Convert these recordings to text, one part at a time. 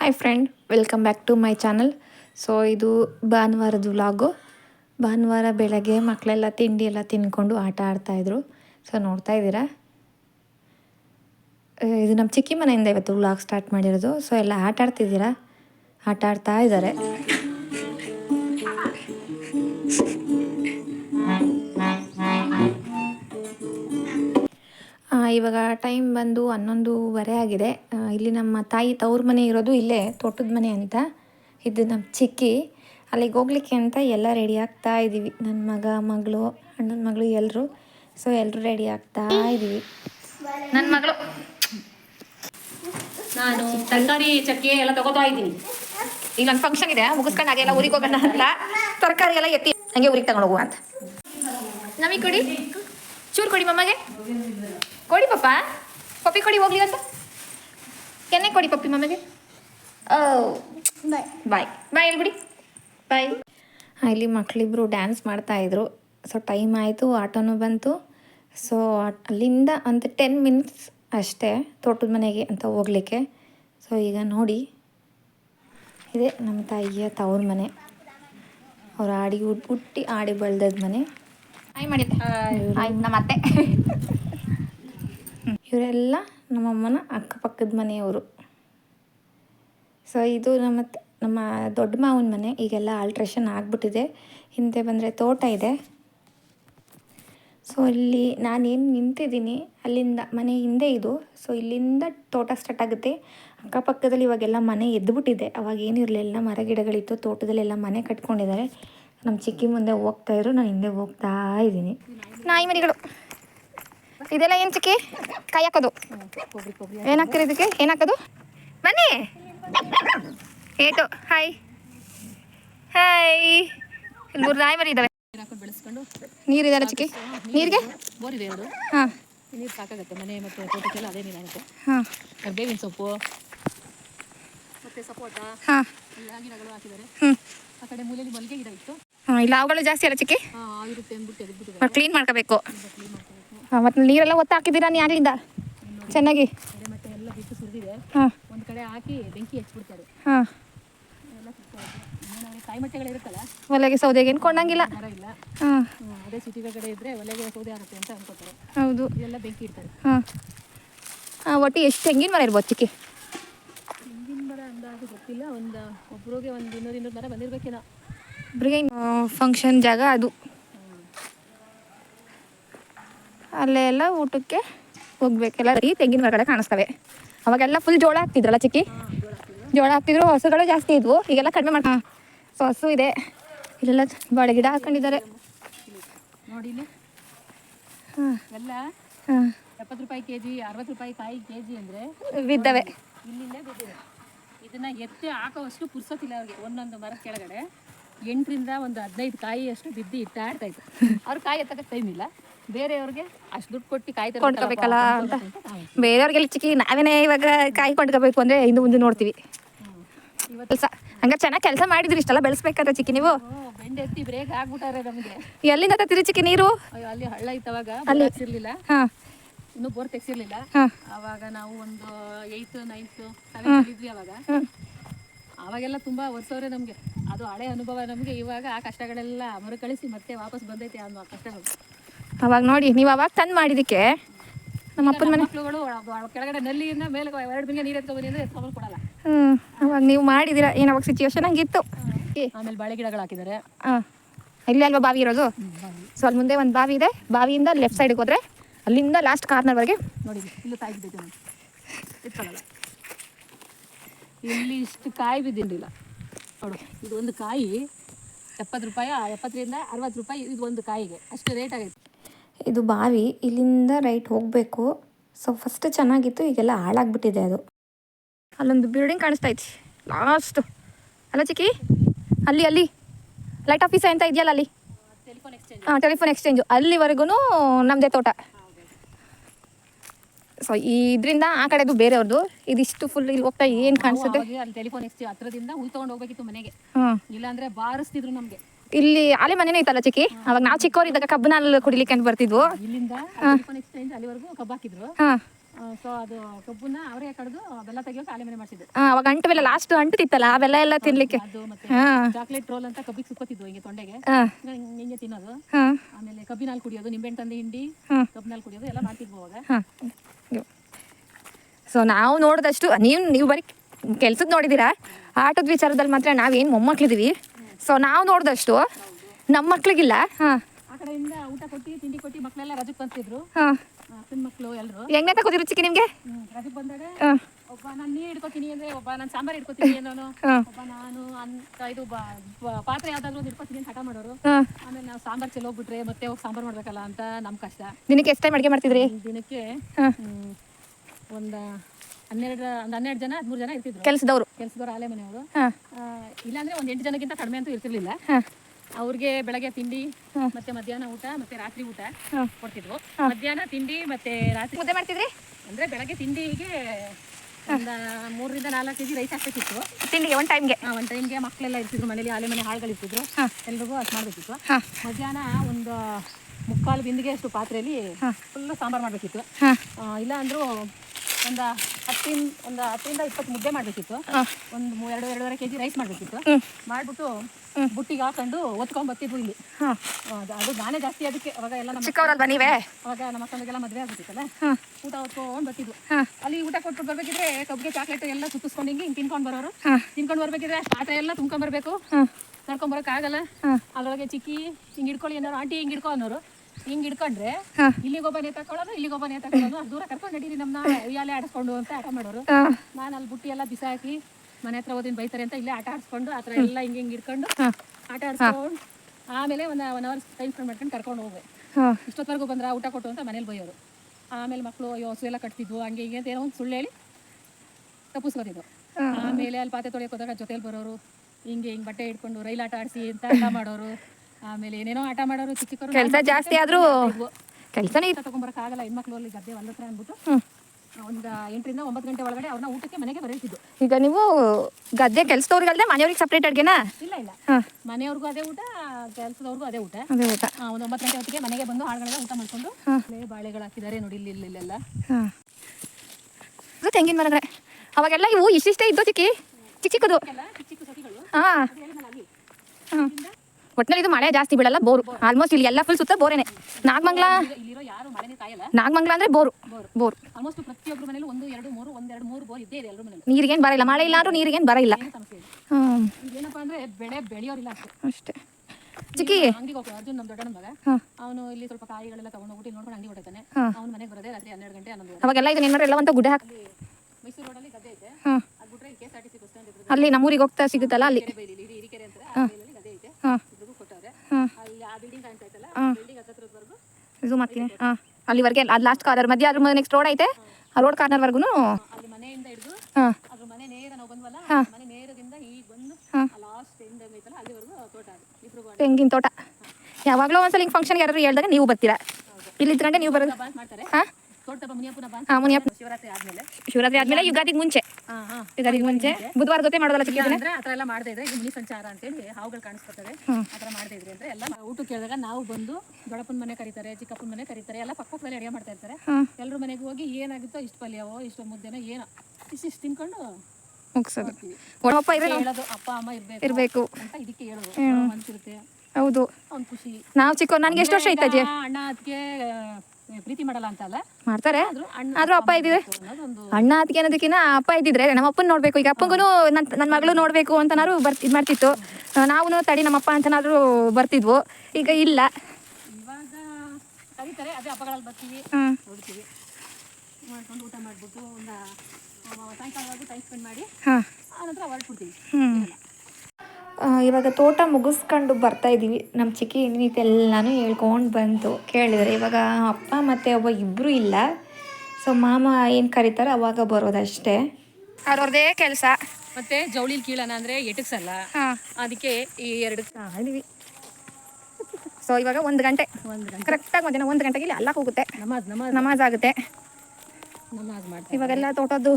Hi friend welcome back to my channel so ಇದು ಭಾನುವಾರದ vlog ಭಾನುವಾರ ಬೆಳಗ್ಗೆ ಮಕ್ಕಳೆಲ್ಲ ತಿಂಡಿ ಎಲ್ಲ ತಿನ್ಕೊಂಡು ಆಟ ಆಡ್ತಾಯಿದ್ರು ಸೊ ನೋಡ್ತಾ ಇದ್ದೀರಾ? ಇದು ನಮ್ಮ ಚಿಕ್ಕಿ ಮನೆಯಿಂದ ಇವತ್ತು ವ್ಲಾಗ್ ಸ್ಟಾರ್ಟ್ ಮಾಡಿರೋದು. ಸೊ ಎಲ್ಲ ಆಟ ಆಡ್ತಿದ್ದೀರಾ? ಆಟ ಆಡ್ತಾ ಇದ್ದಾರೆ. ಇವಾಗ ಟೈಮ್ ಬಂದು ಹನ್ನೊಂದೂವರೆ ಆಗಿದೆ. ಇಲ್ಲಿ ನಮ್ಮ ತಾಯಿ ತವ್ರ ಮನೆ ಇರೋದು ಇಲ್ಲೇ, ತೋಟದ ಮನೆ ಅಂತ. ಇದು ನಮ್ಮ ಚಿಕ್ಕಿ. ಅಲ್ಲಿಗೆ ಹೋಗ್ಲಿಕ್ಕೆ ಅಂತ ಎಲ್ಲ ರೆಡಿ ಆಗ್ತಾ ಇದ್ದೀವಿ ನನ್ನ ಮಗ, ಮಗಳು, ಅಣ್ಣನ ಮಗಳು ಎಲ್ಲರೂ ಸೊ ಎಲ್ಲರೂ ರೆಡಿ ಆಗ್ತಾ ಇದ್ದೀವಿ ನನ್ನ ಮಗಳು. ನಾನು ತರಕಾರಿ, ಚಕ್ಕೆ ಎಲ್ಲ ತಗೋತಾ ಇದ್ದೀನಿ. ಈಗ ನನ್ನ ಫಂಕ್ಷನ್ ಇದೆ. ಮುಗಿಸ್ಕೊಂಡು ಹಾಗೆಲ್ಲ ಊರಿಗೆ ಹೋಗೋಣ ಅಂತ. ತರಕಾರಿ ಎಲ್ಲ ಎತ್ತಿ ಹಂಗೆ ಊರಿಗೆ ತಗೊಂಡು ಹೋಗುವ ಅಂತ. ನಮಗೆ ಕೊಡಿ. ಚೂರು ಕೊಡಿ ಮಮ್ಮಗೆ. ಕೊಡಿ ಪಪ್ಪ ಪಪ್ಪಿ ಕೊಡಿ ಹೋಗ್ಲಿ ಅಂತ ಕೆನ್ನೆ ಕೊಡಿ ಪಪ್ಪಿ ಮಮ್ಮಿಗೆ ಬಾಯ್ ಬಾಯ್ ಬಾಯ್ ಹೇಳ್ಬಿಡಿ ಬಾಯ್ ಇಲ್ಲಿ ಮಕ್ಕಳಿಬ್ಬರು ಡ್ಯಾನ್ಸ್ ಮಾಡ್ತಾಯಿದ್ರು ಸೊ ಟೈಮ್ ಆಯಿತು ಆಟೋನು ಬಂತು. ಸೊ ಅಲ್ಲಿಂದ ಒಂದು ಟೆನ್ ಮಿನಿಟ್ಸ್ ಅಷ್ಟೇ ತೋಟದ ಮನೆಗೆ ಅಂತ ಹೋಗ್ಲಿಕ್ಕೆ. ಸೊ ಈಗ ನೋಡಿ. ಇದೆ ನಮ್ಮ ತಾಯಿಯ ತವ್ರ ಮನೆ. ಅವ್ರು ಆಡಿ ಹುಟ್- ಹುಟ್ಟಿ ಆಡಿ ಬೆಳ್ದದ ಮನೆ. ಆಯ್ ಮಾಡಿದ್ದೆ ನಮ್ಮ ಅತ್ತೆ ಇವರೆಲ್ಲ ನಮ್ಮಮ್ಮನ ಅಕ್ಕಪಕ್ಕದ ಮನೆಯವರು. ಸೊ ಇದು ನಮ್ಮ ನಮ್ಮ ದೊಡ್ಡ ಮಾವನ ಮನೆ. ಈಗೆಲ್ಲ ಆಲ್ಟ್ರೇಷನ್ ಆಗಿಬಿಟ್ಟಿದೆ. ಹಿಂದೆ ಬಂದರೆ ತೋಟ ಇದೆ. ಸೊ ಇಲ್ಲಿ ನಾನೇನು ನಿಂತಿದ್ದೀನಿ, ಅಲ್ಲಿಂದ ಮನೆ ಹಿಂದೆ ಇದು. ಸೊ ಇಲ್ಲಿಂದ ತೋಟ ಸ್ಟಾರ್ಟ್ ಆಗುತ್ತೆ. ಅಕ್ಕಪಕ್ಕದಲ್ಲಿ ಇವಾಗೆಲ್ಲ ಮನೆ ಎದ್ದುಬಿಟ್ಟಿದೆ ಅವಾಗ ಏನಿರಲಿಲ್ಲ ಮರ ಗಿಡಗಳಿತ್ತು ತೋಟದಲ್ಲೆಲ್ಲ ಮನೆ ಕಟ್ಕೊಂಡಿದ್ದಾರೆ. ನಮ್ಮ ಚಿಕ್ಕಿ ಮುಂದೆ ಹೋಗ್ತಾ ಇದ್ರು. ನಾನು ಹಿಂದೆ ಹೋಗ್ತಾ ಇದ್ದೀನಿ. ನಾಯಿ ಮರಿಗಳು. ಇದೆಲ್ಲ ಏನು ಚಿಕ್ಕಿ? ಕೈ ಹಾಕೋದು. ಏನಾಗ್ತಿರ ಇದಕ್ಕೆ? ಏನಾಕೋದು? ಬನ್ನಿ ಏಟು. ಹಾಯ್ ಹಾಯ್ ಮೂರು ನಾಯಿ ಮರಿ ಇದ್ದಾವೆ ಬೆಳೆಸ್ಕೊಂಡು ನೀರಿದೆಲ್ಲ ಚಿಕ್ಕಿ? ನೀರಿಗೆ? ಬೋರ್ ಇದೆ ಅದು ಹಾಂ. ನೀರು ಸಾಕಾಗುತ್ತೆ ಮನೆ ಮತ್ತು ತೋಟಕ್ಕೆಲ್ಲ ಅದೇ ನೀರು ಆಗುತ್ತೆ. ಹಾಂ. ಸೊಪ್ಪು ಮತ್ತೆ ಸಪೋಟ ಹಾಂ. ಎಲ್ಲ ಗಿಡಗಳು ಹಾಕಿದ್ದಾರೆ. ಹ್ಞೂ ಆ ಕಡೆ ಮೂಲೆಯಲ್ಲಿ ಮಲ್ಲಿಗೆ ಗಿಡ ಇತ್ತು. ಹಾಂ ಇಲ್ಲ ಅವುಗಳು ಜಾಸ್ತಿ ಅಲ್ಲ ಚಿಕ್ಕಿ? ಅಂದ್ಬಿಟ್ಟು ಮಾಡ್ಕೋಬೇಕು. ಕ್ಲೀನ್ ಮಾಡ್ಕೋಬೇಕು. ಹಾಂ ಮತ್ತು ನೀರೆಲ್ಲ ಒತ್ತು ಹಾಕಿದ್ದೀರಾ ನೀ ಆಗ್ಲಿಂದ? ಚೆನ್ನಾಗಿ. ಹಾಂ. ಒಂದು ಕಡೆ ಹಾಕಿ ಬೆಂಕಿ ಹಚ್ಬಿಡ್ತಾರೆ ಹಾಂ. ಒಲೆಗೆ ಸೌದೆಗೆ ಏನು ಕೊಂಡಂಗಿಲ್ಲ. ಹಾಂ. ಅದೇ ಸಿಟಿಗಳ ಕಡೆ ಇದ್ರೆ ಒಲೆಗೆ ಸೌದೆ ಆಗುತ್ತೆ ಅಂತ ಅನ್ಕೋತಾರೆ ಹೌದು. ಎಲ್ಲ ಬೆಂಕಿ ಇಡ್ತಾರೆ ಹಾಂ. ಹಾಂ ಒಟ್ಟು ಎಷ್ಟು ತೆಂಗಿನ ಮರ ಇರ್ಬೋದು ಚಿಕ್ಕಿ? ತೆಂಗಿನ ಮರ ಅಂದಾಜು ಗೊತ್ತಿಲ್ಲ. ಒಂದು ಒಬ್ರಿಗೆ ಒಂದು ಇನ್ನೂರು ಇನ್ನೂರು ಮರ ಬಂದಿರ್ಬೇಕೇನೋ ಒಬ್ರಿಗೆ ಫಂಕ್ಷನ್ ಜಾಗ ಅದು. ಅಲ್ಲೇ ಎಲ್ಲ ಊಟಕ್ಕೆ ಹೋಗ್ಬೇಕೆಲ್ಲ ಈ ತೆಂಗಿನ ಮರಗಳೇ ಕಾಣಿಸ್ತವೆ. ಅವಾಗೆಲ್ಲ ಫುಲ್ ಜೋಳ ಹಾಕ್ತಿದ್ರಲ್ಲ ಚಿಕ್ಕಿ? ಜೋಳ ಹಾಕ್ತಿದ್ರು ಹಸುಗಳು ಜಾಸ್ತಿ ಇದ್ವು. ಈಗೆಲ್ಲ ಕಡಿಮೆ ಮಾಡ್ತಾ ಹಾಂ ಸೊ ಹಸು ಇದೆ. ಇಲ್ಲೆಲ್ಲ ಬಾಳೆ ಗಿಡ ಹಾಕೊಂಡಿದ್ದಾರೆ. ಎಲ್ಲ ಎಪ್ಪತ್ತು ರೂಪಾಯಿ ಕೆ ಜಿ ಅರವತ್ತು ರೂಪಾಯಿ ಕಾಯಿ ಕೆ ಜಿ ಅಂದರೆ ಬಿದ್ದವೆ. ಇಲ್ಲಿಂದ ಬಿದ್ದಿದೆ. ಇದನ್ನ ಎತ್ತಿ ಹಾಕೋವಷ್ಟು ಪುರ್ಸೋತಿಲ್ಲ ಅವ್ರಿಗೆ. ಒಂದೊಂದು ಮರ ಕೆಳಗಡೆ ಎಂಟರಿಂದ ಒಂದು ಹದಿನೈದು ಕಾಯಿ ಅಷ್ಟು ಬಿದ್ದು ಇಟ್ಟಾಡ್ತಾ ಇತ್ತು ಅವ್ರ ಕಾಯಿ ಎತ್ತಕ್ಕೆ ಟೈಮ್ ಇಲ್ಲ. ಬೇರೆಯವ್ರಿಗೆ ಅಷ್ಟು ದುಡ್ಡು ಕೊಟ್ಟು ಕಾಯಿ ಕೊಂಡ್ಕೋಬೇಕಲ್ಲ ಅಂತ. ಬೇರೆಯವ್ರಿಗೆ ಚಿಕ್ಕಿ ನಾವೇನೇ ಇವಾಗ ಕಾಯಿ ಕೊಂಡ್ಕೋಬೇಕು ಅಂದ್ರೆ ಹಿಂದೆ ಮುಂದೆ ನೋಡ್ತೀವಿ. ಕೆಲಸ ಹಂಗ ಚೆನ್ನಾಗಿ ಕೆಲಸ ಮಾಡಿದ್ರಿ ಇಷ್ಟೆಲ್ಲ ಬೆಳೆಸ್ಬೇಕಾದ್ರೆ ಚಿಕ್ಕಿ ನೀವು? ಬೆಂಡೆ ಎತ್ತಿ ಬ್ರೇಕ್ ಆಗ್ಬಿಟ್ಟಾರೆ ನಮಗೆ. ಎಲ್ಲಿಂದ ತತ್ತೀರಿ ಚಿಕ್ಕಿ ನೀರು? ಅಲ್ಲಿ ಹಳ್ಳ ಇತ್ತವಾಗ ಅಲ್ಲಿ. ತೆಗ್ಸಿರ್ಲಿಲ್ಲ ಹಾಂ. ಇನ್ನೂ ಬೋರ್ ತೆಗ್ಸಿರ್ಲಿಲ್ಲ. ಅವಾಗ ನಾವು ಒಂದು ಏಯ್ತ್ ನೈನ್ತ್ ಸೆವೆಂತ್ ಇದ್ವಿ ಅವಾಗ. ಅವಾಗೆಲ್ಲ ತುಂಬಾ ವರ್ಷವ್ರೆ ನಮಗೆ. ಅದು ಹಳೆ ಅನುಭವ ನಮಗೆ. ಇವಾಗ ಆ ಕಷ್ಟಗಳೆಲ್ಲ ಮರುಕಳಿಸಿ ಮತ್ತೆ ವಾಪಸ್ ಬಂದೈತೆ ಅನ್ನೋ ಕಷ್ಟಗಳು. ಅವಾಗ ನೋಡಿ ನೀವು ಅವಾಗ ತಂದು ಮಾಡಿದಕ್ಕೆ ನಮ್ಮ ಅಪ್ಪನ ಮನೆ ಕೆಳಗಡೆ ನಲ್ಲಿಯಿಂದ ಮೇಲೆ ಎರಡು ಬಿಂಗೆ ನೀರು ಎತ್ಕೊಂಡು ಅಂದ್ರೆ ಎತ್ಕೊಂಡು ಕೊಡಲ್ಲ. ಹ್ಞೂ ಅವಾಗ ನೀವು ಮಾಡಿದಿರ ಏನು ಅವಾಗ ಸಿಚುವೇಶನ್ ಹಂಗಿತ್ತು? ಆಮೇಲೆ ಬಾಳೆ ಗಿಡಗಳು ಹಾಕಿದ್ದಾರೆ. ಹಾಂ. ಇಲ್ಲಿ ಅಲ್ವಾ ಬಾವಿ ಇರೋದು? ಸೊ ಅಲ್ಲಿ ಮುಂದೆ ಒಂದು ಬಾವಿ ಇದೆ. ಬಾವಿಯಿಂದ ಲೆಫ್ಟ್ ಸೈಡಿಗೆ ಹೋದ್ರೆ ಅಲ್ಲಿಂದ ಲಾಸ್ಟ್ ಕಾರ್ನರ್ವರೆಗೆ ನೋಡಿ ಇಲ್ಲ ಕಾಯಿ ಬಿದ್ದೈತೆ ಇಲ್ಲಿ ಇಷ್ಟು ಕಾಯಿ ಬಿದ್ದಿರಲಿಲ್ಲ ನೋಡು ಇದು ಒಂದು ಕಾಯಿ ಎಪ್ಪತ್ತು ರೂಪಾಯಿ ಎಪ್ಪತ್ತರಿಂದ ಅರವತ್ತು ರೂಪಾಯಿ ಇದು ಒಂದು ಕಾಯಿಗೆ. ಅಷ್ಟು ರೇಟ್ ಆಗೈತೆ ಇದು ಬಾವಿ ಇಲ್ಲಿಂದ ರೈಟ್ ಹೋಗಬೇಕು. ಸೊ ಫಸ್ಟ್ ಚೆನ್ನಾಗಿತ್ತು ಈಗೆಲ್ಲ ಹಾಳಾಗ್ಬಿಟ್ಟಿದೆ ಅದು. ಅಲ್ಲೊಂದು ಬಿಲ್ಡಿಂಗ್ ಕಾಣಿಸ್ತಾ ಇತ್ತು ಲಾಸ್ಟು ಅಲ್ಲ ಚಿಕ್ಕಿ? ಅಲ್ಲಿ ಅಲ್ಲಿ. ಲೈಟ್ ಆಫೀಸ್ ಅಂತ ಇದೆಯಲ್ಲ ಅಲ್ಲಿ? ಟೆಲಿಫೋನ್ ಎಕ್ಸ್ಚೇಂಜ್ ಹಾಂ ಟೆಲಿಫೋನ್ ಎಕ್ಸ್ಚೇಂಜು ಅಲ್ಲಿವರೆಗೂ ನಮ್ಮದೇ ತೋಟ. ಸೊ ಇದರಿಂದ ಆ ಕಡೆದು ಬೇರೆಯವ್ರದ್ದು ಇದಿಷ್ಟು ಫುಲ್ ಇಲ್ಲಿ ಹೋಗ್ತಾ ಏನು ಕಾಣಿಸುತ್ತೆ? ಅಲ್ಲಿ ಟೆಲಿಫೋನ್ ಎಕ್ಸ್ಚೇಂಜ್ ಹತ್ರದಿಂದ ಹುಲ್ ತೊಗೊಂಡು ಹೋಗ್ಬೇಕಿತ್ತು ಮನೆಗೆ. ಹ್ಞೂ ಇಲ್ಲಾಂದ್ರೆ ಬಾರಿಸ್ತಿದ್ರು ನಮ್ಗೆ. ಇಲ್ಲಿ ಆಲೆ ಮನೆನೇ ಐತಲ್ಲ ಚಿಕ್ಕಿ? ಅವಾಗ ನಾವು ಚಿಕ್ಕವರಿದ್ದಾಗ ಕಬ್ಬನಲ್ಲಿ ಕುಡಿಲಿಕ್ಕೆ ಅಂತ ಬರ್ತಿದ್ವು? ಕಬ್ಬು ಸೊ ಅದು ಕಬ್ಬನ್ನ ಅವರೇ ಕಡ್ದು ಬೆಲ್ಲ ತೆಗಿಯೋಕೆ ಆಲೆ ಮನೆ ಮಾಡಿಸಿದ್ರು. ಅವಾಗ ಅಂಟು ಬೆಲ್ಲ ಲಾಸ್ಟ್ ಅಂಟುತ್ತಿತ್ತಲ್ಲ ಆ ಬೆಲ್ಲ ಎಲ್ಲ ತಿನ್ಲಿಕ್ಕೆ. ಚಾಕ್ಲೇಟ್ ರೋಲ್ ಅಂತ ಕಬ್ಬಿಗೆ ಸುಕ್ಕೋತಿದ್ವು ಹಿಂಗೆ ತೊಂಡೆಗೆ. ಹಿಂಗೆ ತಿನ್ನೋದು. ಆಮೇಲೆ ಕಬ್ಬಿನ ಹಾಲು ಕುಡಿಯೋದು ನಿಂಬೆಹಣ್ಣು ತಂದು ಹಿಂಡಿ. ಕಬ್ಬಿನ ಹಾಲು ಕುಡಿಯೋದು ಎಲ್ಲ ಮಾಡ್ತಿದ್ವು ಅವಾಗ. ಸೊ ನಾವು ನೋಡಿದಷ್ಟು ನೀವು ನೀವು ಬರೀ ಕೆಲ್ಸದ ನೋಡಿದೀರಾ? ಆಟದ ವಿಚಾರದಲ್ಲಿ ಮಾತ್ರ ನಾವೇನು ಮೊಮ್ಮಕ್ಳಿದ್ದೀವಿ ಸೊ ನಾವು ನೋಡಿದಷ್ಟು ನಮ್ಮ ಮಕ್ಳಿಗಿಲ್ಲ. ಹಾಂ. ಆ ಕಡೆಯಿಂದ ಊಟ ಕೊಟ್ಟು ತಿಂಡಿ ಕೊಟ್ಟು ಮಕ್ಕಳೆಲ್ಲ ರಜಕ್ಕೆ ಬರ್ತಿದ್ರು ಹಾಂ. ಅಕ್ಕನ ಮಕ್ಕಳು ಎಲ್ಲರೂ ಹೆಂಗೆ ತಗೋದಿರು ಚಿಕ್ಕಿ ನಿಮಗೆ? ರಜಕ್ಕೆ ಬಂದಾಗ ಹಾಂ. ಒಬ್ಬ ನಾನು ನೀರು ಹಿಡ್ಕೊತೀನಿ ಅಂದ್ರೆ ಒಬ್ಬ ನಾನು ಸಾಂಬಾರು ಹಿಡ್ಕೊತೀನಿ ಅನ್ನೋನು ಹಾಂ. ಒಬ್ಬ ನಾನು ಅಂತ ಇದು ಬ- ಬ- ಪಾತ್ರೆ ಯಾವ್ದಾದ್ರು ಒಂದು ಹಿಡ್ಕೊತೀನಿ ಅಂತ ಹಠ ಮಾಡೋರು. ಹಾಂ. ಆಮೇಲೆ ನಾವು ಸಾಂಬಾರು ಚೆಲ್ಲೋಗ್ಬಿಟ್ರೆ ಮತ್ತೆ ಹೋಗಿ ಸಾಂಬಾರ್ ಮಾಡ್ಬೇಕಲ್ಲ ಅಂತ ನಮ್ ಕಷ್ಟ. ದಿನಕ್ಕೆ ಎಷ್ಟು ಟೈಮ್ ಅಡಿಗೆ ಮಾಡ್ತಿದ್ರಿ? ದಿನಕ್ಕೆ ಹಾಂ. ಹ್ಮ್, ಒಂದ ಹನ್ನೆರಡು ಒಂದು ಹನ್ನೆರಡು ಜನ ಹದಿಮೂರು ಜನ ಇರ್ತಿದ್ರು. ಕೆಲಸದವರು. ಕೆಲಸದವ್ರು ಆಲೆ ಮನೆಯವರು. ಹಾಂ. ಇಲ್ಲಾಂದ್ರೆ ಒಂದು ಎಂಟು ಜನಕ್ಕಿಂತ ಕಡಿಮೆ ಅಂತೂ ಇರ್ತಿರ್ಲಿಲ್ಲ. ಅವ್ರಿಗೆ ಬೆಳಗ್ಗೆ ತಿಂಡಿ ಮತ್ತೆ ಮಧ್ಯಾಹ್ನ ಊಟ ಮತ್ತೆ ರಾತ್ರಿ ಊಟ ಕೊಡ್ತಿದ್ರು. ಮಧ್ಯಾಹ್ನ ತಿಂಡಿ ಮತ್ತೆ ರಾತ್ರಿ ಮುದ್ದೆ ಮಾಡ್ತಿದ್ರಿ? ಅಂದ್ರೆ ಬೆಳಗ್ಗೆ ತಿಂಡಿಗೆ ಒಂದು ಮೂರರಿಂದ ನಾಲ್ಕು ಕೆಜಿ ರೈಸ್ ಹಾಕ್ಬೇಕಿತ್ತು. ತಿಂಡಿಗೆ ಒಂದು ಟೈಮ್ಗೆ ಒಂದು ಟೈಮ್ಗೆ ಮಕ್ಕಳೆಲ್ಲ ಇರ್ತಿದ್ರು ಮನೇಲಿ ಆಲೆ ಮನೆ ಹಾಳುಗಳು ಇರ್ತಿದ್ರು. ಎಲ್ರಿಗೂ ಅಷ್ಟು ಮಾಡ್ಬೇಕಿತ್ತು. ಮಧ್ಯಾಹ್ನ ಒಂದು ಮುಕ್ಕಾಲು ಬಿಂದಿಗೆ ಅಷ್ಟು ಪಾತ್ರೆಯಲ್ಲಿ ಫುಲ್ ಸಾಂಬಾರು ಮಾಡಬೇಕಿತ್ತು. ಇಲ್ಲಾಂದ್ರು ಇಲ್ಲ ಅಂದ್ರೂ ಒಂದು ಹತ್ತಿನ ಒಂದು ಹತ್ತರಿಂದ ಇಪ್ಪತ್ತು ಮುದ್ದೆ ಮಾಡಬೇಕಿತ್ತು. ಒಂದು ಎರಡು ಎರಡೂವರೆ ಕೆಜಿ ರೈಸ್ ಮಾಡಬೇಕಿತ್ತು. ಮಾಡ್ಬಿಟ್ಟು ಬುಟ್ಟಿಗೆ ಹಾಕೊಂಡು ಒತ್ಕೊಂಡ್ ಬರ್ತಿದ್ವು ಇಲ್ಲಿ. ಅದು ನಾನೇ ಜಾಸ್ತಿ ಅದಕ್ಕೆ ಅವಾಗ ಎಲ್ಲ ನಮ್ಮ ಚಿಕ್ಕವರಲ್ವಾ ನೀವೇ? ಅವಾಗ ನಮ್ಮ ಅಕ್ಕನಿಗೆಲ್ಲ ಮದುವೆ ಆಗ್ಬಿಟ್ಟಿತ್ತಲ್ಲ? ಊಟ ಹೊತ್ಕೊಂಡು ಬರ್ತಿದ್ವು. ಅಲ್ಲಿ ಊಟ ಕೊಟ್ಟು ಬರ್ಬೇಕಿದ್ರೆ ಕಬ್ಬಿಗೆ ಚಾಕ್ಲೇಟ್ ಎಲ್ಲ ಸುತ್ತಿಸ್ಕೊಂಡು ಹಿಂಗೆ ತಿನ್ಕೊಂಡ್ ಬರೋರು. ತಿನ್ಕೊಂಡ್ ಬರ್ಬೇಕಿದ್ರೆ ಪಾತ್ರೆ ಎಲ್ಲ ತುಂಬ್ಕೊಂಡ್ ಬರ್ಬೇಕು. ನಡ್ಕೊಂಡ್ ಬರೋಕ್ಕಾಗಲ್ಲ. ಆಗಲ್ಲ ಅದ್ರೊಳಗೆ ಚಿಕ್ಕಿ ಹಿಂಗ್ ಹಿಡ್ಕೊಳ್ಳಿ ಅನ್ನೋರು ಆಂಟಿ ಹಿಂಗ್ ಹಿಡ್ಕೊ ಅನ್ನೋರು. ಹಿಂಗೆ ಹಿಡ್ಕೊಂಡ್ರೆ ಹಾಂ. ಇಲ್ಲಿಗೊಬ್ಬ ನೇತಾಕೊಳ್ಳೋದು ಇಲ್ಲಿಗೊಬ್ಬ ನೇತಾಕೊಳ್ಳೋದು ಅದು ದೂರ ಕರ್ಕೊಂಡು ನಡೀರಿ ನಮ್ಮನ್ನ ಉಯ್ಯಾಲೆ ಆಡಿಸ್ಕೊಂಡು ಅಂತ ಆಟ ಮಾಡೋರು. ನಾನು ಅಲ್ಲಿ ಬುಟ್ಟಿ ಎಲ್ಲ ಬಿಸಾಕಿ ಮನೆ ಹತ್ರ ಓದಿನ ಬೈತಾರೆ ಅಂತ ಇಲ್ಲೇ ಆಟ ಆಡಿಸ್ಕೊಂಡು ಆ ಥರ ಎಲ್ಲ ಹಿಂಗೆ ಹಿಂಗೆ ಹಿಡ್ಕೊಂಡು ಆಟ ಆಡಿಸ್ಕೊಂಡು ಆಮೇಲೆ ಒಂದು ಒನ್ ಅವರ್ ಟೈಮ್ ಸ್ಪೆಂಡ್ ಮಾಡ್ಕೊಂಡು ಕರ್ಕೊಂಡು ಹೋಗ್ವೆ ಹಾಂ. ಇಷ್ಟೊತ್ತವರೆಗೂ ಬಂದ್ರ ಊಟ ಕೊಟ್ಟು ಅಂತ ಮನೇಲಿ ಬೈಯೋರು. ಆಮೇಲೆ ಮಕ್ಕಳು ಅಯ್ಯೋ ಹಸು ಎಲ್ಲ ಕಟ್ತಿದ್ವು ಹಂಗೆ ಹಿಂಗೆ ಅಂತ ಏನೋ ಒಂದು ಸುಳ್ಳು ಹೇಳಿ ತಪ್ಪಿಸ್ಕೊತಿದ್ವು ಆಮೇಲೆ ಅಲ್ಲಿ ಪಾತ್ರೆ ತೊಳೆಯೋಕೆ ಹೋದಾಗ ಜೊತೆಲಿ ಬರೋರು ಹಿಂಗೆ ಹಿಂಗೆ ಬಟ್ಟೆ ಹಿಡ್ಕೊಂಡು ರೈಲ್ ಆಟ ಆಡಿಸಿ ಅಂತ ಆಟ ಮಾಡೋರು. ಆಮೇಲೆ ಏನೇನೋ ಆಟ ಮಾಡೋರು ಚಿಕ್ಕ ಕೆಲಸ ಜಾಸ್ತಿ ಆದ್ರೂ ಕೆಲಸನೇ ತಗೊಂಬರಕ್ಕಾಗಲ್ಲ ಹೆಣ್ಮಕ್ಳು ಅಲ್ಲಿ ಗದ್ದೆ ಹೊಲ ಹತ್ರ ಅಂದ್ಬಿಟ್ಟು. ಒಂದು ಎಂಟರಿಂದ ಒಂಬತ್ತು ಗಂಟೆ ಒಳಗಡೆ ಅವ್ರನ್ನ ಊಟಕ್ಕೆ ಮನೆಗೆ ಬರೀತಿದ್ದು. ಈಗ ನೀವು ಗದ್ದೆ ಕೆಲಸದವ್ರಿಗಲ್ದೆ ಮನೆಯವ್ರಿಗೆ ಸಪ್ರೇಟ್ ಅಡುಗೆನಾ? ಇಲ್ಲ ಇಲ್ಲ. ಮನೆಯವ್ರಿಗೂ ಅದೇ ಊಟ ಕೆಲಸದವ್ರಿಗೂ ಅದೇ ಊಟ. ಅದೇ ಊಟ. ಒಂದು ಒಂಬತ್ತು ಗಂಟೆ ಹೊತ್ತಿಗೆ ಮನೆಗೆ ಬಂದು ಹಾಳುಗಳೆಲ್ಲ ಊಟ ಮಾಡ್ಕೊಂಡು. ಬಾಳೆಗಳು ಹಾಕಿದ್ದಾರೆ ನೋಡಿ ಇಲ್ಲಿ ಇಲ್ಲೆಲ್ಲ. ತೆಂಗಿನ ಮರಗಳೇ. ಅವಾಗೆಲ್ಲ ಇವು ಇಷ್ಟಿಷ್ಟೇ ಇದ್ದು ಚಿಕ್ಕಿ ಚಿಕ್ಕ ಚಿಕ್ಕದು ಚಿಕ್ಕ ಚಿಕ್ಕ ಸಸಿಗಳು ಹಾಂ ಒಟ್ಟಿನಲ್ಲಿ ಇದು ಮಳೆ ಜಾಸ್ತಿ ಬೀಳಲ್ಲ, ಬೋರು. ಆಲ್ಮೋಸ್ಟ್ ಇಲ್ಲಿ ಎಲ್ಲ ಫುಲ್ ಸುತ್ತ ಬೋರೇನೆ. ನಾಗಮಂಗ್ಲ ನಾಗಮಂಗ್ಲ ಅಂದ್ರೆ ಬೋರು. ಬೋರು. ಮೂರು ಬೋರ್ ಬರಲ್ಲ. ಮಳೆ ಇಲ್ಲ ಅಂದ್ರೂ ನೀರಿಗೇನು ಬರಲ್ಲ. ಇಲ್ಲ ಅಷ್ಟೇ. ಚಿಕ್ಕಿ. ಅಂಗಡಿಗೆ ಅರ್ಜುನ್ ನಮ್ಮ ದೊಡ್ಡ ಮಗ ಅವನು ಇಲ್ಲಿ ಸ್ವಲ್ಪ ಕಾಯಿಗಳೆಲ್ಲ ತಗೊಂಡು ಹೋಗ್ಬಿಟ್ಟು ನೋಡ್ಕೊಂಡು ಅಂಗಡಿ ಹೊಡೆತಾನೆ ಹಾಂ. ಅವ್ನ ಮನೆಗೆ ಬರೋದೇ ರಾತ್ರಿ ಹನ್ನೆರಡು ಗಂಟೆ ಹನ್ನೊಂದು ಅವಾಗೆಲ್ಲ ಇದನ್ನ ಏನು ಮಾಡ್ರಿ ಎಲ್ಲ ಒಂದು ಗುಡ್ಡೆ ಹಾಕಿ ಮೈಸೂರು ರೋಡಲ್ಲಿ ಗದ್ದೆ ಐತೆ ಅದು ಬಿಟ್ರೆ ಕೆ ಎಸ್ ಸಿ ಬಸ್ ಅಲ್ಲಿ ನಮ್ಮೂರಿಗೆ ಹೋಗ್ತಾ ಸಿಗುತ್ತಲ್ಲ ಅಲ್ಲಿ. ಹಿರಿಕೆರೆ ಅಂತ ಗದ್ದೆ ಐತೆ ಹಾಂ ಇದ್ರಿಗೂ ಕೊಟ್ಟವ್ರೆ ಹಾಂ ಅಲ್ಲಿ ಆ ಬಿಲ್ಡಿಂಗ್ ಕಾಣ್ತಾ ಐತಲ್ಲ ಬಿಲ್ಡಿಂಗ್ ಹತ್ರದ್ವರೆಗೂ ಝೂಮ್ ಹಾಕ್ತೀನಿ ಹಾಂ. ಅಲ್ಲಿವರೆಗೆ ಅದು ಲಾಸ್ಟ್ ಕಾರ್ನರ್ ಮಧ್ಯೆ ಅದ್ರ ನೆಕ್ಸ್ಟ್ ರೋಡ್ ಐತೆ. ಆ ರೋಡ್ ಕಾರ್ನರ್ವರೆಗೂ ಹಾಂ ತೆಂಗಿನ ತೋಟ. ಯಾವಾಗಲೂ ಒಂದ್ಸಲ ಹಿಂಗೆ ಫಂಕ್ಷನ್ಗೆ ಯಾರು ಹೇಳಿದಾಗ ನೀವು ಬರ್ತೀರಾ? ಇಲ್ಲಿ ಇದ್ಕೊಂಡೆ ನೀವು ಬರೋದು. ಹಾಂ. ಮುನಿಯಪ್ಪ. ಶಿವರಾತ್ರಿ ಆದ್ಮೇಲೆ. ಶಿವರಾತ್ರಿ ಆದ್ಮೇಲೆ ಯುಗಾದಿಗೆ ಮುಂಚೆ. ಯುಗಾದಿಗೆ ಮುಂಚೆ ಬುಧವಾರ ಜೊತೆ ಮಾಡೋದಲ್ಲ ಚಿಕ್ಕ ಅಂದ್ರೆ ಆ ಥರ ಎಲ್ಲ ಮಾಡದೇ ಇದ್ರೆ ಇದು ಮುನಿ ಸಂಚಾರ ಅಂತೇಳಿ ಹಾವುಗಳು ಕಾಣಿಸ್ಕೊತವೆ. ಆತರ ಥರ ಮಾಡದೇ ಇದ್ರೆ ಅಂದ್ರೆ ಎಲ್ಲ ಊಟ ಕೇಳಿದಾಗ ನಾವು ಬಂದು ದೊಡ್ಡಪ್ಪನ ಮನೆ ಕರೀತಾರೆ ಚಿಕ್ಕಪ್ಪನ ಮನೆ ಕರೀತಾರೆ ಎಲ್ಲ ಪಕ್ಕ ಪಕ್ಕದಲ್ಲಿ ಅಡಿಗೆ ಮಾಡ್ತಾ ಇರ್ತಾರೆ. ಎಲ್ಲರ ಮನೆಗೆ ಹೋಗಿ ಏನಾಗುತ್ತೋ ಇಷ್ಟು ಪಲ್ಯವೋ ಇಷ್ಟು ಮುದ್ದೆನೋ ಏನೋ ಇಷ್ಟಿಷ್ಟು ತಿನ್ಕೊಂಡು ಮುಗಿಸೋದು. ಒಣಪ್ಪ ಹೇಳೋದು ಅಪ್ಪ ಅಮ್ಮ ಇರ್ಬೇಕು ಇರಬೇಕು. ಅಂತ ಇದಕ್ಕೆ ಹೇಳೋದು. ಮನ್ಸಿರುತ್ತೆ. ಹೌದು. ಅವ್ನ ಖುಷಿ. ನಾವು ಚಿಕ್ಕ ನನಗೆ ಎಷ್ಟು ವರ್ಷ ಐತೆ ಅಜ್ಜಿ ಅಣ್ಣ ಅದಕ್ಕೆ ಪ್ರೀತಿ ಮಾಡಲ್ಲ ಅಂತ ಅಲ್ಲ? ಮಾಡ್ತಾರೆ. ಆದ್ರೂ ಅಪ್ಪ ಇದ್ದಿದ್ರೆ ಅಣ್ಣ ಅದಕ್ಕೆ ಅನ್ನೋದಕ್ಕಿಂತ ಅಪ್ಪ ಇದ್ದಿದ್ರೆ ನಮ್ಮ ಅಪ್ಪನ ನೋಡ್ಬೇಕು. ಈಗ ಅಪ್ಪಂಗೂ ನನ್ನ ನನ್ನ ಮಗಳು ನೋಡ್ಬೇಕು ಅಂತನಾದ್ರು ಬರ್ ಇದು ಮಾಡ್ತಿತ್ತು. ನಾವು ತಡಿ ನಮ್ಮ ಅಪ್ಪ ಅಂತನಾದ್ರು ಬರ್ತಿದ್ವು. ಈಗ ಇಲ್ಲ. ಇವಾಗ ಕರೀತಾರೆ ಅದೇ ಹಬ್ಬಗಳಲ್ಲಿ ಬರ್ತೀವಿ. ಹ್ಮ್. ನೋಡ್ತೀವಿ. ಮಾಡ್ಕೊಂಡು ಊಟ ಮಾಡಿಬಿಟ್ಟು ಒಂದು ಸಾಯಂಕಾಲವರೆಗೂ ಟೈಮ್ ಸ್ಪೆಂಡ್ ಮಾಡಿ ಆನಂತರ ಹೊರಟ್ಬಿಡ್ತೀವಿ. ಇವಾಗ ತೋಟ ಮುಗಿಸ್ಕೊಂಡು ಬರ್ತಾ ಇದ್ದೀವಿ. ನಮ್ಮ ಚಿಕ್ಕಿ ಇನ್ನಿತೆಲ್ಲನೂ ಹೇಳ್ಕೊಂಡು ಬಂತು. ಕೇಳಿದರೆ ಇವಾಗ ಅಪ್ಪ ಮತ್ತು ಒಬ್ಬ ಇಬ್ಬರು ಇಲ್ಲ. ಸೊ ಮಾಮ ಏನು ಕರೀತಾರೆ ಅವಾಗ ಬರೋದಷ್ಟೇ. ಅವ್ರವ್ರದೇ ಕೆಲಸ. ಮತ್ತೆ ಜವಳಿ ಕೀಳನ ಅಂದ್ರೆ ಎಟಕ್ಸಲ್ಲ? ಹಾಂ. ಅದಕ್ಕೆ ಈ ಎರಡು ಇದೀವಿ ಸೊ ಇವಾಗ ಒಂದು ಗಂಟೆ. ಒಂದು ಗಂಟೆ. ಕರೆಕ್ಟಾಗಿ ಮಧ್ಯಾಹ್ನ ಒಂದು ಗಂಟೆಗೆ ಇಲ್ಲಿ ಅಲ್ಲಕ್ಕೆ ಹೋಗುತ್ತೆ. ನಮಾಜ್ ನಮಾಜ್. ನಮಾಜ್ ಆಗುತ್ತೆ. ನಮಾಜ್ ಮಾಡ್ತೀವಿ ಇವಾಗೆಲ್ಲ ತೋಟದ್ದು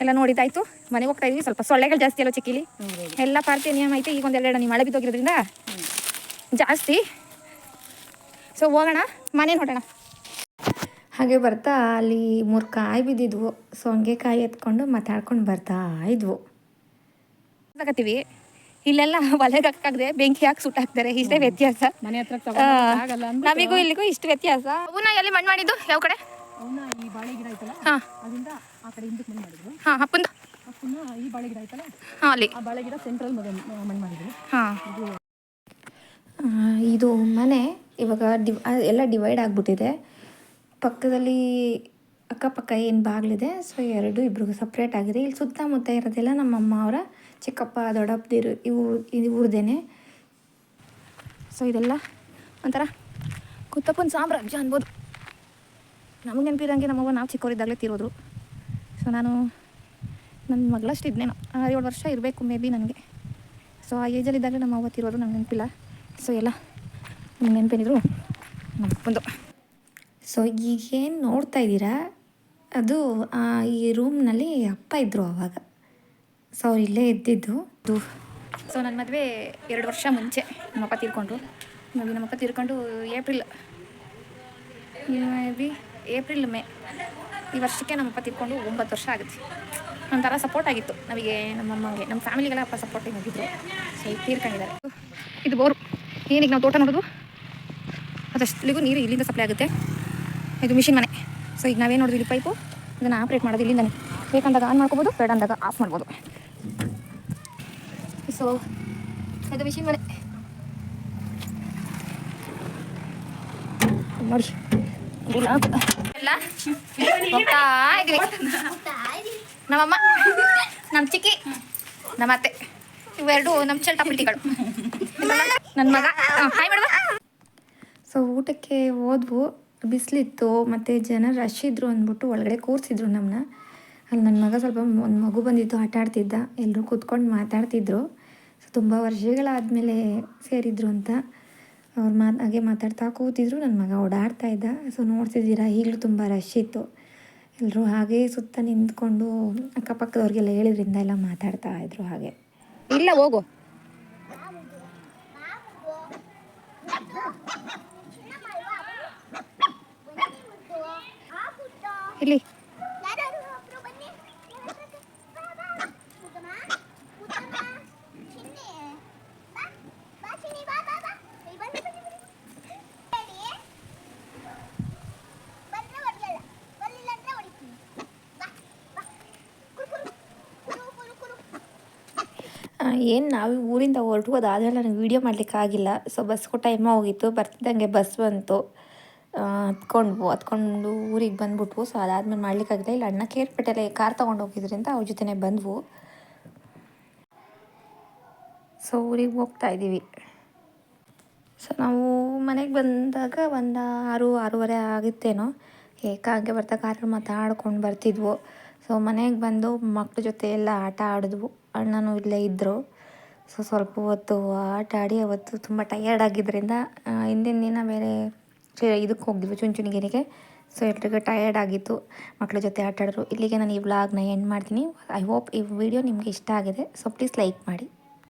ಎಲ್ಲ ನೋಡಿದಾಯ್ತು ಮನೆಗೆ ಹೋಗ್ತಾ ಇದೀವಿ. ಸ್ವಲ್ಪ ಸೊಳ್ಳೆಗಳು ಜಾಸ್ತಿ ಅಲ್ಲ ಚಿಕ್ಕಿಲಿ? ಎಲ್ಲ ಪಾರ್ಟಿ ನಿಯಮ ಐತೆ. ಈಗ ಒಂದು ಎರಡು ನೀವು ಮಳೆ ಬಿದ್ದೋಗಿರೋದ್ರಿಂದ ಜಾಸ್ತಿ. ಸೊ ಹೋಗೋಣ. ಮನೆ ನೋಡೋಣ ಹಾಗೆ ಬರ್ತಾ ಅಲ್ಲಿ ಮೂರು ಕಾಯಿ ಬಿದ್ದಿದ್ವು. ಸೊ ಹಂಗೆ ಕಾಯಿ ಎತ್ಕೊಂಡು ಮಾತಾಡ್ಕೊಂಡು ಬರ್ತಾ ಇದ್ವು. ತಗತೀವಿ ಇಲ್ಲೆಲ್ಲ ಒಲೆಗೆ ಹಾಕಾಗದೆ ಬೆಂಕಿ ಹಾಕಿ ಸುಟ್ಟಾಕ್ತಾರೆ ಇಷ್ಟೇ ವ್ಯತ್ಯಾಸ. ನಮಿಗೂ ಇಲ್ಲಿಗೂ ಇಷ್ಟು ವ್ಯತ್ಯಾಸ. ಅವನ್ನ ಎಲ್ಲಿ ಮಣ್ಣು ಮಾಡಿದ್ದು? ಯಾವ ಕಡೆ? ಅವನ್ನ ಈ ಬಾಳೆ ಗಿಡ ಐತಲ್ಲ ಹಾಂ. ಅದರಿಂದ ಆ ಕಡೆ ಹಿಂದಕ್ಕೆ ಮಣ್ಣು ಮಾಡಿದ್ರು. ಹಾಂ ಅಪ್ಪಂದು ಅಪ್ಪನ್ನ ಈ ಬಾಳೆ ಗಿಡ ಐತಲ್ಲ ಹಾಂ ಅಲ್ಲಿ. ಆ ಬಾಳೆ ಗಿಡ ಸೆಂಟ್ರಲ್ ಮಣ್ಣು ಮಾಡಿದ್ರು. ಹಾಂ. ಇದು ಮನೆ ಇವಾಗ ಡಿವ್ ಆ, ಎಲ್ಲ ಡಿವೈಡ್ ಆಗಿಬಿಟ್ಟಿದೆ. ಪಕ್ಕದಲ್ಲಿ ಅಕ್ಕಪಕ್ಕ ಏನು ಬಾಗಿಲಿದೆ ಸೊ ಎರಡು ಇಬ್ರಿಗೂ ಸಪ್ರೇಟ್ ಆಗಿದೆ. ಇಲ್ಲಿ ಸುತ್ತಮುತ್ತ ಇರೋದೆಲ್ಲ ನಮ್ಮಮ್ಮ ಅವರ ಚಿಕ್ಕಪ್ಪ ದೊಡ್ಡಪ್ಪದಿರು ಇವು ಇದು ಇವ್ರದ್ದೇನೆ ಸೊ ಇದೆಲ್ಲ ಒಂಥರ ಕುತ್ತಪ್ಪನ ಸಾಮ್ರಾಜ್ಯ ಅನ್ಬೋದು. ನಮಗೆ ನೆನಪಿರಂಗೆ ನಮ್ಮವ್ವ ನಾವು ಚಿಕ್ಕವರಿದ್ದಾಗಲೇ ತೀರೋದ್ರು. ಸೊ ನಾನು ನನ್ನ ಮಗಳಷ್ಟು ಇದ್ನೇನೋ. ಏಳು ವರ್ಷ ಇರಬೇಕು ಮೇ ಬಿ ನನಗೆ. ಸೊ ಆ ಏಜಲ್ಲಿದ್ದಾಗಲೇ ನಮ್ಮ ಅವ್ವ ತೀರೋದು ನಂಗೆ ನೆನಪಿಲ್ಲ. ಸೊ ಎಲ್ಲ ನಮ್ಗೆ ನೆನಪೇನಿದ್ರು ಒಂದು ಸೊ ಈಗೇನು ನೋಡ್ತಾ ಇದ್ದೀರಾ? ಅದು ಈ ರೂಮ್ನಲ್ಲಿ ಅಪ್ಪ ಇದ್ದರು ಆವಾಗ ಸೊ ಅವ್ರು ಇಲ್ಲೇ ಇದ್ದಿದ್ದು. ಸೊ ನನ್ನ ಮದುವೆ ಎರಡು ವರ್ಷ ಮುಂಚೆ ನಮ್ಮಪ್ಪ ತೀರ್ಕೊಂಡ್ರು. ಮೇ ಬಿ ನಮ್ಮಪ್ಪ ತೀರ್ಕೊಂಡು April may be April May ಈ ವರ್ಷಕ್ಕೆ ನಮ್ಮಪ್ಪ ತೀರ್ಕೊಂಡು ಒಂಬತ್ತು ವರ್ಷ ಆಗುತ್ತೆ. ಒಂಥರ ಸಪೋರ್ಟ್ ಆಗಿತ್ತು. ನಮಗೆ ನಮ್ಮಮ್ಮಂಗೆ ನಮ್ಮ ಫ್ಯಾಮಿಲಿಗೆಲ್ಲ ಅಪ್ಪ ಸಪೋರ್ಟಿಂಗ್ ಆಗಿದ್ರು ಸೊ ತೀರ್ಕೊಂಡಿದ್ದಾರೆ. ಇದು ಬೋರು. ಏನೀಗ ನಾವು ತೋಟ ನೋಡೋದು? ಅದಷ್ಟಲಿಗೂ ನೀರು ಇಲ್ಲಿಂದ ಸಪ್ಲೈ ಆಗುತ್ತೆ. ಇದು ಮಿಷಿನ್ ಮನೆ. ಸೊ ಈಗ ನಾವೇನು ನೋಡಿದ್ವಿ ಪೈಪು ಇದನ್ನು ಆಪ್ರೇಟ್ ಮಾಡೋದು ಇಲ್ಲಿಂದನೇ. ಬೇಕಂದಾಗ ಆನ್ ಮಾಡ್ಕೋಬೋದು ಬೇಡ ಅಂದಾಗ ಆಫ್ ಮಾಡ್ಬೋದು. ಸೊ ಇದು ಮಿಷಿನ್ ಮನೆ. ನೋಡಿ. ನಮ್ಮಮ್ಮ ನಮ್ಮ ಚಿಕ್ಕಿ ನಮ್ಮ ಅತ್ತೆ, ಇವೆರಡು ನಮ್ಮ ಚಲ್ಟಾಪಿಲ್ಟಿಗಳು ನನ್ನ ಮಗ ಹಾಯ್ ಸೊ ಊಟಕ್ಕೆ ಹೋದ್ವು, ಬಿಸಿಲಿತ್ತು, ಮತ್ತು ಜನ ರಶ್ ಇದ್ರು ಅಂದ್ಬಿಟ್ಟು ಒಳಗಡೆ ಕೂರಿಸಿದ್ರು ನಮ್ಮನ್ನ ಅಲ್ಲಿ ನನ್ನ ಮಗ ಸ್ವಲ್ಪ ಒಂದು ಮಗು ಬಂದಿತ್ತು, ಆಟ ಆಡ್ತಿದ್ದ. ಎಲ್ಲರೂ ಕೂತ್ಕೊಂಡು ಮಾತಾಡ್ತಿದ್ರು. ಸೊ ತುಂಬ ವರ್ಷಗಳಾದಮೇಲೆ ಸೇರಿದ್ರು ಅಂತ. ಅವ್ರು ಮಾತು ಹಾಗೆ ಮಾತಾಡ್ತಾ ಕೂತಿದ್ರು. ನನ್ನ ಮಗ ಓಡಾಡ್ತಾ ಇದ್ದ. ಸೊ ನೋಡ್ತಿದ್ದೀರಾ? ಈಗಲೂ ತುಂಬ ರಶ್ ಇತ್ತು. ಎಲ್ಲರೂ ಹಾಗೆ ಸುತ್ತ ನಿಂತ್ಕೊಂಡು ಅಕ್ಕಪಕ್ಕದವ್ರಿಗೆಲ್ಲ ಹೇಳಿದ್ರಿಂದ ಎಲ್ಲ ಮಾತಾಡ್ತಾ ಇದ್ರು ಹಾಗೆ. ಇಲ್ಲ, ಹೋಗು. ಇಲ್ಲಿ. ಏನು ನಾವು ಊರಿಂದ ಹೊರಟು ಅದಾದಮೇಲೆ ನನಗೆ ವೀಡಿಯೋ ಮಾಡಲಿಕ್ಕಾಗಿಲ್ಲ. ಸೊ ಬಸ್ಗೂ ಟೈಮ್ ಹೋಗಿತ್ತು. ಬರ್ತಿದ್ದಂಗೆ ಬಸ್ ಬಂತು. ಹತ್ಕೊಂಡು ಹತ್ಕೊಂಡು ಊರಿಗೆ ಬಂದ್ಬಿಟ್ವು. ಸೊ ಅದಾದ್ಮೇಲೆ ಮಾಡ್ಲಿಕ್ಕಾಗಿಲ್ಲ. ಇಲ್ಲ, ಅಣ್ಣ ಕೇರ್ಪೇಟೆಲೆ ಕಾರ್ ತೊಗೊಂಡು ಹೋಗಿದ್ರಿಂದ ಅವ್ರ ಜೊತೆನೇ ಬಂದ್ವು. ಸೊ ಊರಿಗೆ ಹೋಗ್ತಾ ಇದ್ದೀವಿ. ಸೊ ನಾವು ಮನೆಗೆ ಬಂದಾಗ ಒಂದು ಆರು, ಆರೂವರೆ ಆಗುತ್ತೇನೋ. ಹಂಗೆ ಬರ್ತಾ ಕಾರಲ್ಲಿ ಮಾತಾಡ್ಕೊಂಡು ಬರ್ತಿದ್ವು. ಸೊ ಮನೆಗೆ ಬಂದು ಮಕ್ಳ ಜೊತೆ ಎಲ್ಲ ಆಟ ಆಡಿದ್ವು. ಅಣ್ಣನೂ ಇಲ್ಲೇ ಇದ್ದರು ಸೊ ಸ್ವಲ್ಪ ಹೊತ್ತು ಆಟ ಆಡಿ ಅವತ್ತು ತುಂಬ ಟಯರ್ಡ್ ಆಗಿದ್ದರಿಂದ ಹಿಂದಿನ ದಿನ ಬೇರೆ ಇದಕ್ಕೆ ಹೋಗಿದ್ವಿ ಚುಂಚುನಗಿರಿಗೆ. ಸೊ ಎಲ್ರಿಗೂ ಟಯರ್ಡ್ ಆಗಿತ್ತು. ಮಕ್ಕಳ ಜೊತೆ ಆಟ ಆಡಿದ್ರು ಇಲ್ಲಿಗೆ ನಾನು ಈ ವ್ಲಾಗ್ನ ಎಂಡ್ ಮಾಡ್ತೀನಿ. ಐ ಹೋಪ್ ಈ ವಿಡಿಯೋ ನಿಮಗೆ ಇಷ್ಟ ಆಗಿದೆ. ಸೊ ಪ್ಲೀಸ್ ಲೈಕ್ ಮಾಡಿ.